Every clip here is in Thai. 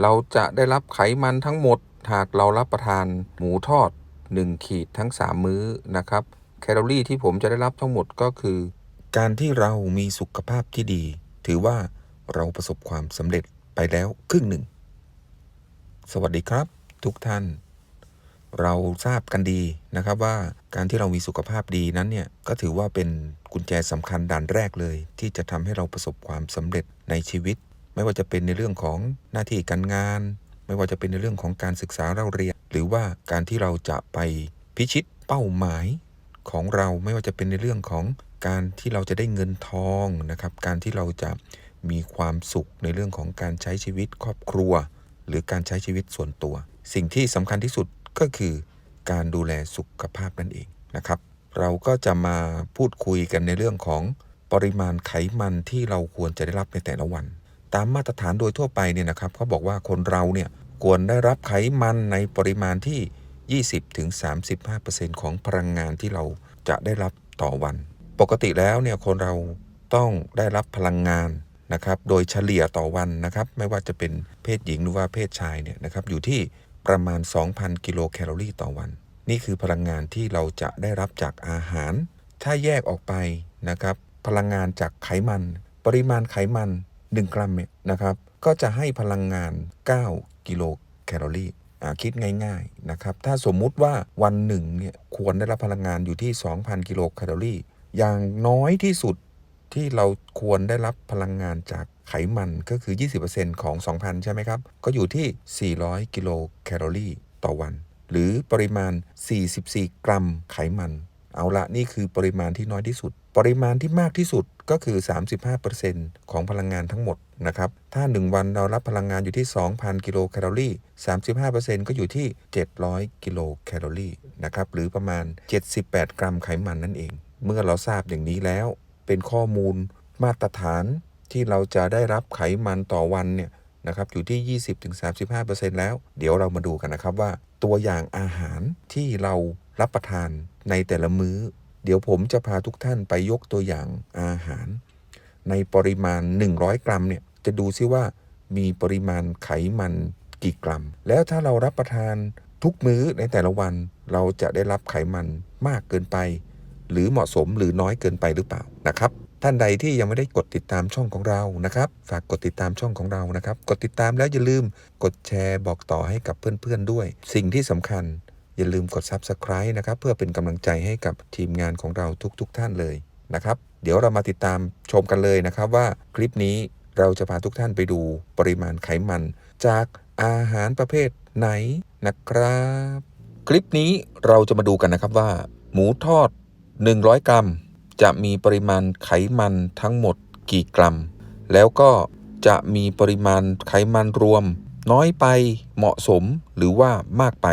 เราจะได้รับไขมันทั้งหมด หากเรารับประทานหมูทอด 1 ขีดทั้ง 3 มื้อนะครับ แคลอรี่ที่ผมจะได้รับทั้งหมดก็คือ การที่เรามีสุขภาพที่ดี ถือว่าเราประสบความสำเร็จไปแล้วครึ่งหนึ่ง สวัสดีครับ ทุกท่าน เราทราบกันดีนะครับว่าการที่เรามีสุขภาพดีนั้นเนี่ยก็ถือว่าเป็นกุญแจสำคัญด่านแรกเลย ที่จะทำให้เราประสบความสำเร็จในชีวิต ไม่ว่าจะเป็นในเรื่องของหน้าที่การงาน ไม่ว่าจะเป็นในเรื่องของการศึกษาเราเรียน หรือว่าการที่เราจะไปพิชิตเป้าหมายของเราไม่ว่าจะเป็นในเรื่องของการที่เราจะได้เงินทองนะครับ การที่เราจะมีความสุขในเรื่องของการใช้ชีวิตครอบครัว หรือการใช้ชีวิตส่วนตัว สิ่งที่สำคัญที่สุดก็คือ การดูแลสุขภาพนั่นเองนะครับ เราก็จะมาพูดคุยกันในเรื่องของปริมาณไขมันที่เราควรจะได้รับในแต่ละวัน ตามมาตรฐานโดยทั่วไปเนี่ยนะครับเขาบอกว่าคนเราเนี่ยควรได้รับไขมันในปริมาณที่ 20-35%ของพลังงานที่เราจะได้รับต่อวัน ปกติแล้วเนี่ยคนเราต้องได้รับพลังงานนะครับ โดยเฉลี่ยต่อวันนะครับ ไม่ว่าจะเป็นเพศหญิงหรือว่าเพศชายเนี่ยนะครับอยู่ที่ประมาณ 2,000 กิโลแคลอรี่ต่อวัน นี่คือพลังงานที่เราจะได้รับจากอาหาร ถ้าแยกออกไปนะครับ พลังงานจากไขมัน ปริมาณไขมัน 1 กรัมเนี่ยนะครับ ก็จะให้พลังงาน 9 กิโลแคลอรี่คิดง่ายๆนะครับ ถ้าสมมุติว่าวันหนึ่งเนี่ยควรได้รับพลังงานอยู่ที่ 2,000 กิโลแคลอรี่ อย่างน้อยที่สุดที่เราควรได้รับพลังงานจากไขมันก็คือ 20%ของ 2,000 ใช่ไหมครับ ก็อยู่ที่ 400 กิโลแคลอรี่ต่อวัน หรือปริมาณ 44 กรัมไขมัน เอาละนี่คือปริมาณที่น้อยที่สุด ปริมาณที่มากที่สุด ก็คือ 35%ของพลังงานทั้งหมดนะครับ ถ้า 1 วันเรารับพลังงานอยู่ที่ 2,000 กิโลแคลอรี่ 35%ก็อยู่ที่ 700 กิโลแคลอรี่นะครับ หรือประมาณ 78 กรัมไขมันนั่นเอง เมื่อเราทราบอย่างนี้แล้ว เป็นข้อมูลมาตรฐานที่เราจะได้รับไขมันต่อวันเนี่ยนะครับอยู่ที่ 20-35%แล้ว เดี๋ยวเรามาดูกันนะครับว่าตัวอย่างอาหารที่เรารับประทานในแต่ละมื้อ เดี๋ยวผมจะพาทุกท่านไปยกตัวอย่างอาหาร ในปริมาณ 100 กรัมเนี่ยจะดูซิว่ามีปริมาณไขมันกี่กรัม แล้วถ้าเรารับประทานทุกมื้อในแต่ละวันเราจะได้รับไขมันมากเกินไป หรือเหมาะสมหรือน้อยเกินไปหรือเปล่านะครับ ท่านใดที่ยังไม่ได้กดติดตามช่องของเรานะครับ ฝากกดติดตามช่องของเรานะครับ กดติดตามแล้วอย่าลืมกดแชร์บอกต่อให้กับเพื่อนๆด้วย สิ่งที่สำคัญ อย่าลืมกด Subscribe นะครับเพื่อเป็นกำลังใจให้กับทีมงานของเราทุกๆทท่านเลยนะครับเดี๋ยวเรามาติดตามชมกันเลยนะครับว่าคลิปนี้เราจะพาทุกท่านไปดูปริมาณไขมัน จากอาหารประเภทไหนนะครับ คลิปนี้เราจะมาดูกันนะครับว่า หมูทอด 100 กรัม จะมีปริมาณไขมันทั้งหมดกี่กรัม แล้วก็จะมีปริมาณไขมันรวม น้อยไปเหมาะสมหรือว่ามากไป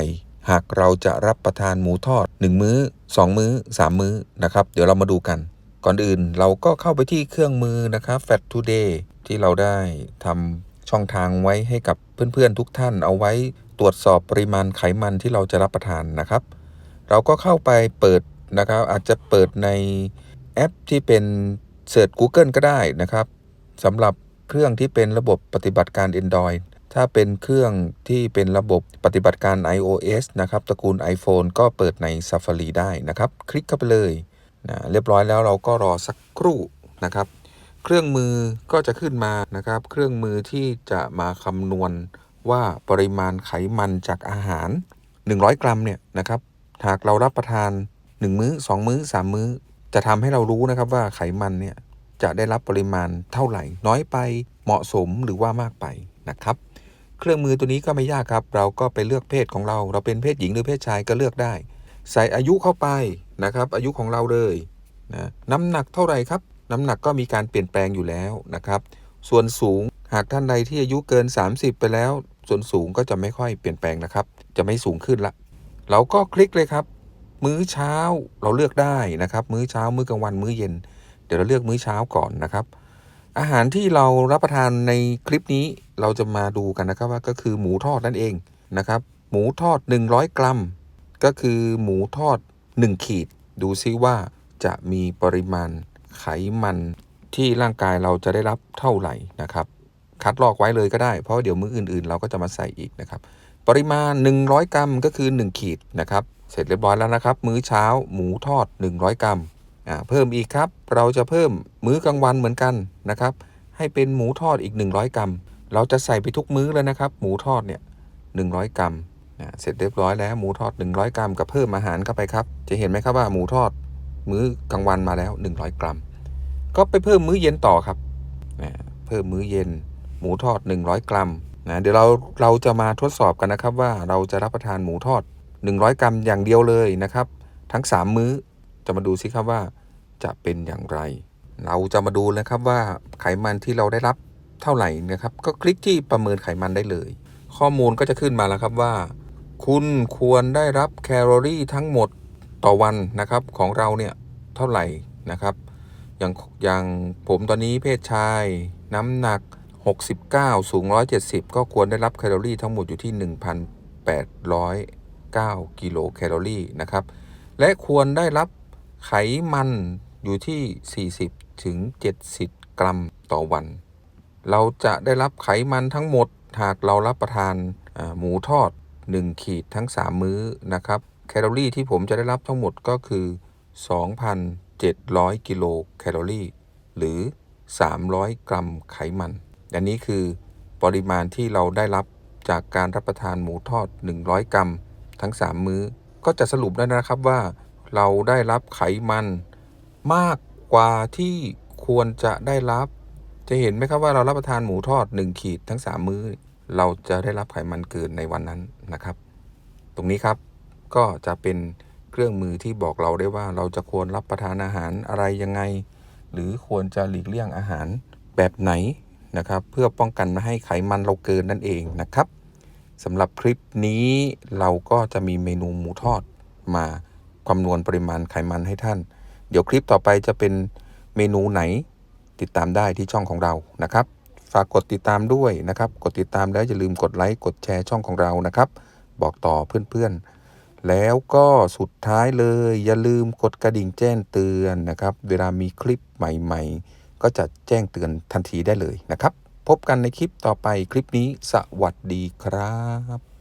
หากเราจะรับประทานหมูทอด 1 มื้อ 2 มื้อ 3 มื้อนะครับเดี๋ยวเรามาดูกัน ก่อนอื่นเราก็เข้าไปที่เครื่องมือนะครับ Fat Today ที่เราได้ทำช่องทางไว้ให้กับเพื่อนๆทุกท่านเอาไว้ตรวจสอบปริมาณไขมันที่เราจะรับประทานนะครับ เราก็เข้าไปเปิดนะครับ อาจจะเปิดในแอปที่เป็นเสิร์ช Google ก็ได้นะครับสำหรับเครื่องที่เป็นระบบปฏิบัติการ Android ถ้าเป็นเครื่องที่เป็นระบบปฏิบัติการ iOS นะครับ ตระกูล iPhone ก็เปิดใน Safari ได้นะครับ คลิกเข้าไปเลยนะเรียบร้อยแล้วเราก็รอสักครู่นะครับ เครื่องมือก็จะขึ้นมานะครับ เครื่องมือที่จะมาคำนวณว่าปริมาณไขมันจากอาหาร 100 กรัมเนี่ยนะครับ หากเรารับประทาน 1 มื้อ 2 มื้อ 3 มื้อ จะทำให้เรารู้นะครับว่าไขมันเนี่ยจะได้รับปริมาณเท่าไหร่ น้อยไปเหมาะสมหรือว่ามากไปนะครับ เครื่องมือตัวนี้ก็ไม่ยากครับ เราก็ไปเลือกเพศของเรา เราเป็นเพศหญิงหรือเพศชายก็เลือกได้ ใส่อายุเข้าไปนะครับ อายุของเราเลยนะน้ำหนักเท่าไหร่ครับ น้ำหนักก็มีการเปลี่ยนแปลงอยู่แล้วนะครับ ส่วนสูงหากท่านใดที่อายุเกิน 30 ไปแล้ว ส่วนสูงก็จะไม่ค่อยเปลี่ยนแปลงนะครับ จะไม่สูงขึ้นละ เราก็คลิกเลยครับ มื้อเช้าเราเลือกได้นะครับ มื้อเช้ามื้อกลางวันมื้อเย็น เดี๋ยวเราเลือกมื้อเช้าก่อนนะครับ อาหารที่เรารับประทานในคลิปนี้เราจะมาดูกันนะครับว่าก็คือหมูทอดนั่นเองนะครับ หมูทอด 100 กรัม ก็คือหมูทอด 1 ขีด ดูซิว่าจะมีปริมาณไขมันที่ร่างกายเราจะได้รับเท่าไหร่นะครับ คัดลอกไว้เลยก็ได้ เพราะเดี๋ยวมื้ออื่นๆ เราก็จะมาใส่อีกนะครับ ปริมาณ 100 กรัมก็คือ 1 ขีดนะครับ เสร็จเรียบร้อยแล้วนะครับ มื้อเช้าหมูทอด 100 กรัม เพิ่มอีกครับ เราจะเพิ่มมื้อกลางวันเหมือนกันนะครับ ให้เป็นหมูทอดอีก 100 กรัม เราจะใส่ไปทุกมื้อเลยนะครับ หมูทอดเนี่ย100 กรัมเสร็จเรียบร้อยแล้วหมูทอด 100 กรัมกับเพิ่มอาหารเข้าไปครับ จะเห็นไหมครับว่าหมูทอดมื้อกลางวันมาแล้ว 100 กรัม ก็ไปเพิ่มมื้อเย็นต่อครับเพิ่มมื้อเย็น หมูทอด 100 กรัมนะเดี๋ยวเราเราจะมาทดสอบกันนะครับว่าเราจะรับประทานหมูทอด 100 กรัมอย่างเดียวเลยนะครับ ทั้ง 3 มื้อ จะมาดูสิครับว่าจะเป็นอย่างไร เราจะมาดูนะครับว่าไขมันที่เราได้รับเท่าไหร่นะครับ ก็คลิกที่ประเมินไขมันได้เลย ข้อมูลก็จะขึ้นมาแล้วครับว่า คุณควรได้รับแคลอรี่ทั้งหมดต่อวันนะครับ ของเราเนี่ยเท่าไหร่นะครับอย่างอย่างผมตอนนี้เพศชาย น้ำหนัก 69 สูง 170 ก็ควรได้รับแคลอรี่ทั้งหมดอยู่ที่ 1,809 กิโลแคลอรี่นะครับ และควรได้รับ ไขมันอยู่ที่ 40 ถึง 70 กรัมต่อวัน เราจะได้รับไขมันทั้งหมด หากเรารับประทานหมูทอด 1 ขีดทั้ง 3 มื้อนะครับ แคลอรี่ที่ผมจะได้รับทั้งหมดก็คือ 2,700 กิโลแคลอรี่ หรือ 300 กรัมไขมัน อันนี้คือปริมาณที่เราได้รับจากการรับประทานหมูทอด 100 กรัม ทั้ง 3 มื้อ ก็จะสรุปได้นะครับว่า เราได้รับไขมัน มากกว่าที่ควรจะได้รับ จะเห็นไหมครับว่าเรารับประทานหมูทอด 1 ขีดทั้ง 3 มื้อ เราจะได้รับไขมันเกินในวันนั้นนะครับ ตรงนี้ครับก็จะเป็นเครื่องมือที่บอกเราได้ว่าเราจะควรรับประทานอาหารอะไรยังไง หรือควรจะหลีกเลี่ยงอาหารแบบไหนนะครับ เพื่อป้องกันไม่ให้ไขมันเราเกินนั่นเองนะครับสำหรับคลิปนี้เราก็จะมีเมนูหมูทอดมา คำนวณปริมาณไขมันให้ท่าน เดี๋ยวคลิปต่อไปจะเป็นเมนูไหนติดตามได้ที่ช่องของเรานะครับ ฝากกดติดตามด้วยนะครับ กดติดตามแล้วอย่าลืมกดไลค์กดแชร์ช่องของเรานะครับ บอกต่อเพื่อนๆ แล้วก็สุดท้ายเลย อย่าลืมกดกระดิ่งแจ้งเตือนนะครับ เวลามีคลิปใหม่ ๆ ก็จะแจ้งเตือนทันทีได้เลยนะครับ พบกันในคลิปต่อไปคลิปนี้สวัสดีครับ